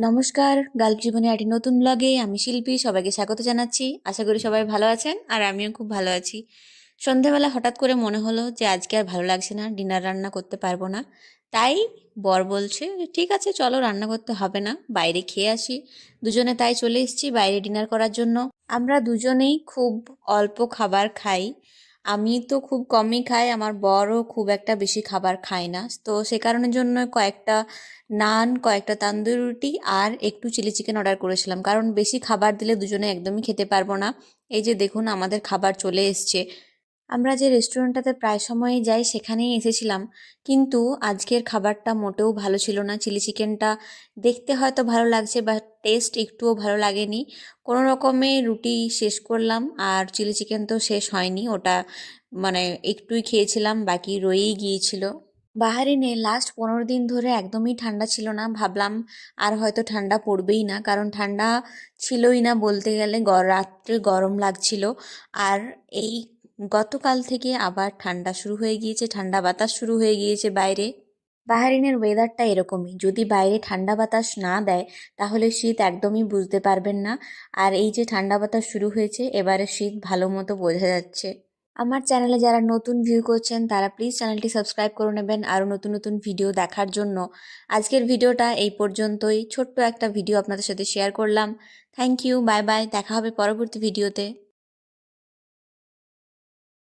নমস্কার, গাল্প জীবনে একটি নতুন ব্লগে আমি শিল্পী, সবাইকে স্বাগত জানাচ্ছি। আশা করি সবাই ভালো আছেন আর আমিও খুব ভালো আছি। সন্ধেবেলা হঠাৎ করে মনে হলো যে আজকে আর ভালো লাগছে না, ডিনার রান্না করতে পারব না। তাই বর বলছে, ঠিক আছে, চলো রান্না করতে হবে না, বাইরে খেয়ে আসি। দুজনে তাই চলে এসেছি বাইরে ডিনার করার জন্য। আমরা দুজনেই খুব অল্প খাবার খাই। আমি তো খুব কমই খাই, আমার বরও খুব একটা বেশি খাবার খায় না। তো সে কারণের জন্য কয়েকটা নান, কয়েকটা তান্দুরি রুটি আর একটু চিলি চিকেন অর্ডার করেছিলাম। কারণ বেশি খাবার দিলে দুজনে একদমই খেতে পারব না। এই যে দেখুন, আমাদের খাবার চলে এসছে। আমরা যে রেস্টুরেন্টটাতে প্রায় সময়ই যাই সেখানেই এসেছিলাম। কিন্তু আজকের খাবারটা মোটেও ভালো ছিল না। চিলি চিকেনটা দেখতে হয়তো ভালো লাগছে বা টেস্ট একটুও ভালো লাগেনি। কোনো রকমে রুটি শেষ করলাম আর চিলি চিকেন তো শেষ হয়নি। ওটা মানে একটুই খেয়েছিলাম, বাকি রয়েই গিয়েছিল। বাহারিনে লাস্ট পনেরো দিন ধরে একদমই ঠান্ডা ছিল না। ভাবলাম আর হয়তো ঠান্ডা পড়বেই না, কারণ ঠান্ডা ছিলই না বলতে গেলে। রাত্রে গরম লাগছিল। আর এই গতকাল থেকে আবার ঠান্ডা শুরু হয়ে গিয়েছে, ঠান্ডা বাতাস শুরু হয়ে গিয়েছে বাইরে। বাহারিনের ওয়েদারটা এরকমই। যদি বাইরে ঠান্ডা বাতাস না দেয়, তাহলে শীত একদমই বুঝতে পারবেন না। আর এই যে ঠান্ডা বাতাস শুরু হয়েছে, এবারে শীত ভালো মতো বোঝা যাচ্ছে। আমার চ্যানেলে যারা নতুন ভিউ করছেন, তারা প্লিজ চ্যানেলটি সাবস্ক্রাইব করে নেবেন আরও নতুন নতুন ভিডিও দেখার জন্য। আজকের ভিডিওটা এই পর্যন্তই। ছোট্ট একটা ভিডিও আপনাদের সাথে শেয়ার করলাম। থ্যাংক ইউ বাই বাই দেখা হবে পরবর্তী ভিডিওতে